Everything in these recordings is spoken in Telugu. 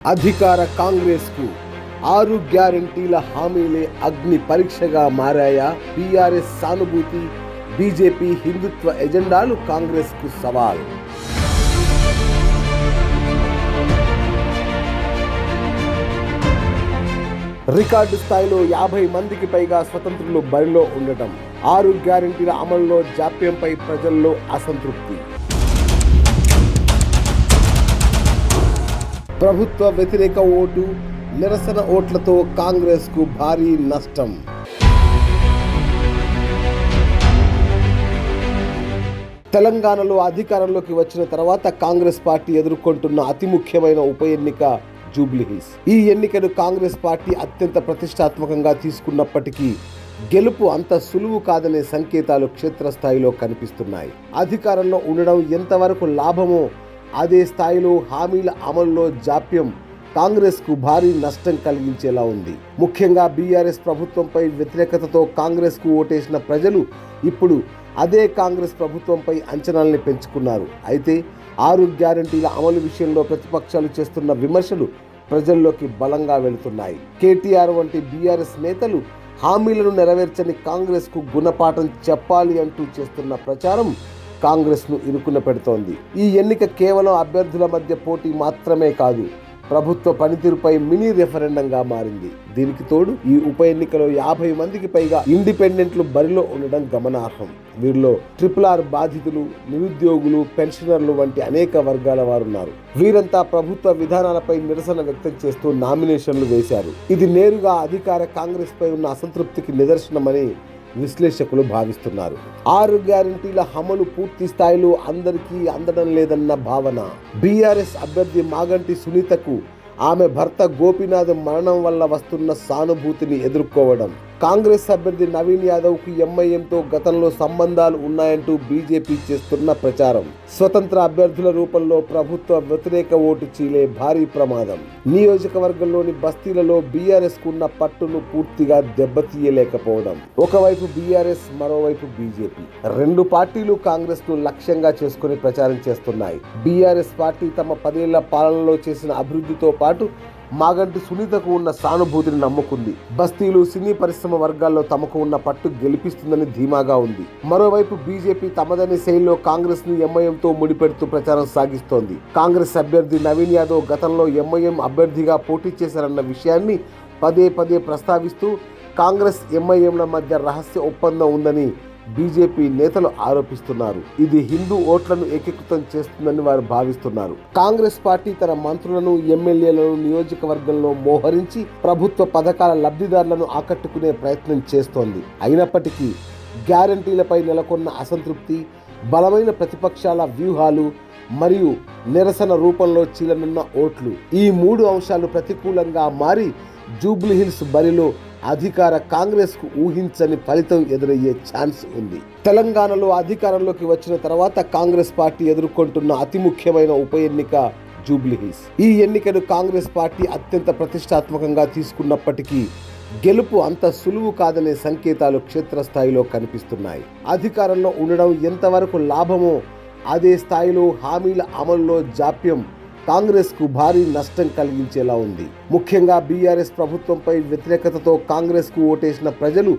అధికార కాంగ్రెస్కు ఆరు గ్యారంటీల హామీలే అగ్ని పరీక్షగా మారాయా? బీఆర్ఎస్ సానుభూతి బీజేపీ హిందుత్వ ఎజెండాలు కాంగ్రెస్కు సవాల్. రికార్డు స్థాయిలో యాభై మందికి పైగా స్వతంత్రులు బరిలో ఉండటం ఆరు గ్యారంటీల అమల్లో జాప్యంపై ప్రజల్లో అసంతృప్తి. ప్రభుత్వ వ్యతిరేక ఓటు నిరసన ఓట్లతో కాంగ్రెస్కు భారీ నష్టం. తెలంగాణలో అధికారంలోకి వచ్చిన తర్వాత కాంగ్రెస్ పార్టీ ఎదుర్కొంటున్న అతి ముఖ్యమైన ఉప ఎన్నిక జూబ్లీహిల్స్. ఈ ఎన్నికను కాంగ్రెస్ పార్టీ అత్యంత ప్రతిష్టాత్మకంగా తీసుకున్నప్పటికీ గెలుపు అంత సులువు కాదనే సంకేతాలు క్షేత్రస్థాయిలో కనిపిస్తున్నాయి. అధికారంలో ఉండడం ఎంతవరకు లాభమో అదే స్థాయిలో హామీల అమలులో జాప్యం కాంగ్రెస్కు భారీ నష్టం కలిగించేలా ఉంది. ముఖ్యంగా బీఆర్ఎస్ ప్రభుత్వంపై వ్యతిరేకతతో కాంగ్రెస్కు ఓటేసిన ప్రజలు ఇప్పుడు అదే కాంగ్రెస్ ప్రభుత్వంపై అంచనాల్ని పెంచుకున్నారు. అయితే ఆరు గ్యారంటీల అమలు విషయంలో ప్రతిపక్షాలు చేస్తున్న విమర్శలు ప్రజల్లోకి బలంగా వెళుతున్నాయి. కేటీఆర్ వంటి బీఆర్ఎస్ నేతలు హామీలను నెరవేర్చని కాంగ్రెస్కు గుణపాఠం చెప్పాలి అంటూ చేస్తున్న ప్రచారం కాంగ్రెస్ను ఇరుకున పెడుతోంది. ఈ ఎన్నిక కేవలం అభ్యర్థుల మధ్య పోటీ మాత్రమే కాదు ప్రభుత్వ పనితీరుపై మినీ రెఫరెండంగా మారింది. దీనికి తోడు ఈ ఉప ఎన్నికలో యాభై మందికి పైగా ఇండిపెండెంట్లు బరిలో ఉండడం గమనార్హం. వీరిలో ట్రిపుల్ ఆర్ బాధితులు నిరుద్యోగులు పెన్షనర్లు వంటి అనేక వర్గాల వారున్నారు. వీరంతా ప్రభుత్వ విధానాలపై నిరసన వ్యక్తం చేస్తూ నామినేషన్లు వేశారు. ఇది నేరుగా అధికార కాంగ్రెస్ పై ఉన్న అసంతృప్తికి నిదర్శనమని విశ్లేషకులు భావిస్తున్నారు. ఆరు గ్యారంటీల అమలు పూర్తి స్థాయిలో అందరికీ అందడం లేదన్న భావన. బీఆర్ఎస్ అభ్యర్థి మాగంటి సునీతకు ఆమె భర్త గోపీనాథ్ మరణం వల్ల వస్తున్న సానుభూతిని ఎదుర్కోవడం. కాంగ్రెస్ అభ్యర్థి నవీన్ యాదవ్కు ఎంఐఎంతో గతంలో సంబంధాలు ఉన్నాయంటూ బీజేపీ చేస్తున్న ప్రచారం. స్వతంత్ర అభ్యర్థుల రూపంలో ప్రభుత్వ వ్యతిరేక ఓటు చీలే భారీ ప్రమాదం. నియోజకవర్గంలోని బస్తీలలో బీఆర్ఎస్ కున్న పట్టును పూర్తిగా దెబ్బతీయలేకపోవడం. ఒకవైపు బీఆర్ఎస్ మరోవైపు బీజేపీ. రెండు పార్టీలు కాంగ్రెస్ను లక్ష్యంగా చేసుకుని ప్రచారం చేస్తున్నాయి. బీఆర్ఎస్ పార్టీ తమ పదేళ్ళ పాలనలో చేసిన అభివృద్ధితో పాటు మాగంటి సునీతకు ఉన్న సానుభూతిని నమ్ముకుంది. బస్తీలు సినీ పరిశ్రమ వర్గాల్లో తమకు ఉన్న పట్టు గెలిపిస్తుందని ధీమాగా ఉంది. మరోవైపు బీజేపీ తమదనే శైలిలో కాంగ్రెస్ని ఎంఐఎంతో ముడిపెడుతూ ప్రచారం సాగిస్తోంది. కాంగ్రెస్ అభ్యర్థి నవీన్ యాదవ్ గతంలో ఎంఐఎం అభ్యర్థిగా పోటీ చేశారన్న విషయాన్ని పదే పదే ప్రస్తావిస్తూ కాంగ్రెస్ ఎంఐఎంల మధ్య రహస్య ఒప్పందం ఉందని బీజేపీ నేతలు ఆరోపిస్తున్నారు. ఇది హిందూ ఓట్లను ఏకీకృతం చేస్తుందని వారు భావిస్తున్నారు. కాంగ్రెస్ పార్టీ తన మంత్రులను ఎమ్మెల్యేలను నియోజకవర్గంలో మోహరించి ప్రభుత్వ పథకాల లబ్ధిదారులను ఆకట్టుకునే ప్రయత్నం చేస్తోంది. అయినప్పటికీ గ్యారంటీలపై నెలకొన్న అసంతృప్తి బలమైన ప్రతిపక్షాల వ్యూహాలు మరియు నిరసన రూపంలో చీలనున్న ఓట్లు ఈ మూడు అంశాలు ప్రతికూలంగా మారి జూబ్లీహిల్స్ బరిలో అధికార కాంగ్రెస్కు ఊహించని ఫలితం ఎదురయ్యే ఛాన్స్ ఉంది. తెలంగాణలో అధికారంలోకి వచ్చిన తర్వాత కాంగ్రెస్ పార్టీ ఎదుర్కొంటున్న అతి ముఖ్యమైన ఉప ఎన్నిక జూబ్లీహిల్స్. ఈ ఎన్నికను కాంగ్రెస్ పార్టీ అత్యంత ప్రతిష్టాత్మకంగా తీసుకున్నప్పటికీ గెలుపు అంత సులువు కాదనే సంకేతాలు క్షేత్రస్థాయిలో కనిపిస్తున్నాయి. అధికారంలో ఉండడం ఎంతవరకు లాభమో అదే స్థాయిలో హామీల అమలులో జాప్యం కాంగ్రెస్కు భారీ నష్టం కలిగించేలా ఉంది. ముఖ్యంగా బీఆర్ఎస్ ప్రభుత్వంపై వ్యతిరేకతతో కాంగ్రెస్కు ఓటేసిన ప్రజలు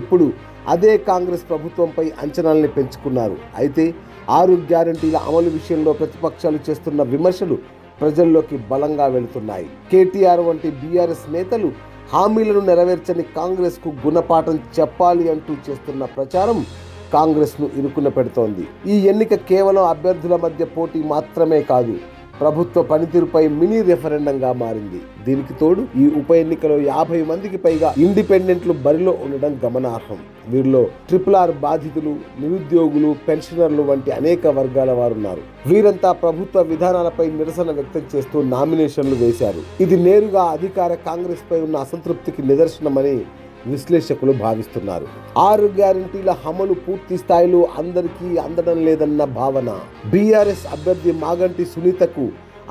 ఇప్పుడు అదే కాంగ్రెస్ ప్రభుత్వంపై అంచనాల్ని పెంచుకున్నారు. అయితే ఆరు గ్యారంటీల అమలు విషయంలో ప్రతిపక్షాలు చేస్తున్న విమర్శలు ప్రజల్లోకి బలంగా వెళుతున్నాయి. కేటీఆర్ వంటి బీఆర్ఎస్ నేతలు హామీలను నెరవేర్చని కాంగ్రెస్కు గుణపాఠం చెప్పాలి అంటూ చేస్తున్న ప్రచారం కాంగ్రెస్ను ఇరుకున పెడుతోంది. ఈ ఎన్నిక కేవలం అభ్యర్థుల మధ్య పోటీ మాత్రమే కాదు ప్రభుత్వ పనితీరుపై మినీ రెఫరెండంగా మారింది. దీనికి తోడు ఈ ఉప ఎన్నికలో యాభై మందికి పైగా ఇండిపెండెంట్లు బరిలో ఉండడం గమనార్హం. వీరిలో ట్రిపుల్ ఆర్ బాధితులు నిరుద్యోగులు పెన్షనర్లు వంటి అనేక వర్గాల వారున్నారు. వీరంతా ప్రభుత్వ విధానాలపై నిరసన వ్యక్తం చేస్తూ నామినేషన్లు వేశారు. ఇది నేరుగా అధికార కాంగ్రెస్ పై ఉన్న అసంతృప్తికి నిదర్శనమని విశ్లేషకులు భావిస్తున్నారు. ఆరు గ్యారంటీల అమలు పూర్తి స్థాయిలో అందరికీ అందడం లేదన్న భావన. బీఆర్ఎస్ అభ్యర్థి మాగంటి సునీతకు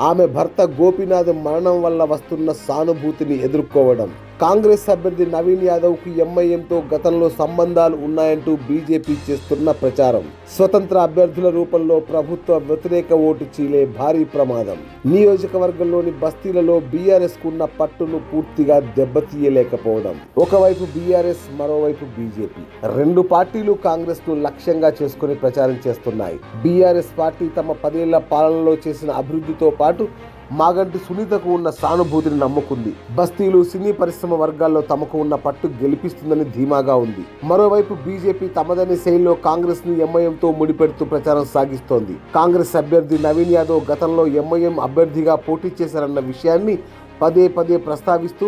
ఆమె భర్త గోపీనాథ్ మరణం వల్ల వస్తున్న సానుభూతిని ఎదుర్కోవడం. కాంగ్రెస్ అభ్యర్థి నవీన్ యాదవ్కు ఎంఐఎంతో గతంలో సంబంధాలు ఉన్నాయంటూ బీజేపీ చేస్తున్న ప్రచారం. స్వతంత్ర అభ్యర్థుల రూపంలో ప్రభుత్వ వ్యతిరేక ఓటు చీలే భారీ ప్రమాదం. నియోజకవర్గంలోని బస్తీలలో బీఆర్ఎస్ కున్న పట్టును పూర్తిగా దెబ్బతీయలేకపోవడం. ఒకవైపు బీఆర్ఎస్ మరోవైపు బీజేపీ. రెండు పార్టీలు కాంగ్రెస్ను లక్ష్యంగా చేసుకుని ప్రచారం చేస్తున్నాయి. బీఆర్ఎస్ పార్టీ తమ పదేళ్ళ పాలనలో చేసిన అభివృద్ధితో పాటు మాగంటి సునీతకు ఉన్న సానుభూతిని నమ్ముకుంది. బస్తీలు సినీ పరిశ్రమ వర్గాల్లో తమకు ఉన్న పట్టు గెలిపిస్తుందని ధీమాగా ఉంది. మరోవైపు బీజేపీ తమదని శైలిలో కాంగ్రెస్ని ఎంఐఎంతో ముడిపెడుతూ ప్రచారం సాగిస్తోంది. కాంగ్రెస్ అభ్యర్థి నవీన్ యాదవ్ గతంలో ఎంఐఎం అభ్యర్థిగా పోటీ చేశారన్న విషయాన్ని పదే పదే ప్రస్తావిస్తూ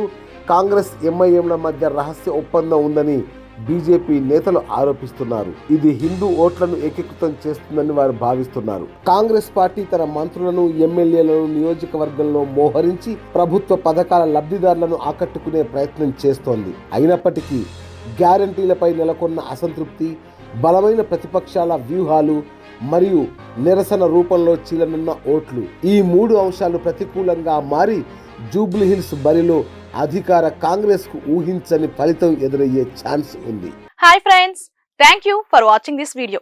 కాంగ్రెస్ ఎంఐఎంల మధ్య రహస్య ఒప్పందం ఉందని బీజేపీ నేతలు ఆరోపిస్తున్నారు. ఇది హిందూ ఓట్లను ఏకీకృతం చేస్తుందని వారు భావిస్తున్నారు. కాంగ్రెస్ పార్టీ తన మంత్రులను ఎమ్మెల్యేలను నియోజకవర్గంలో మోహరించి ప్రభుత్వ పథకాల లబ్ధిదారులను ఆకట్టుకునే ప్రయత్నం చేస్తోంది. అయినప్పటికీ గ్యారంటీలపై నెలకొన్న అసంతృప్తి బలమైన ప్రతిపక్షాల వ్యూహాలు మరియు నిరసన రూపంలో చీలనున్న ఓట్లు ఈ మూడు అంశాలు ప్రతికూలంగా మారి జూబ్లీహిల్స్ బరిలో అధికార కాంగ్రెస్కు ఊహించని ఫలితం ఎదురయ్యే ఛాన్స్ ఉంది. Hi friends thank you for watching this video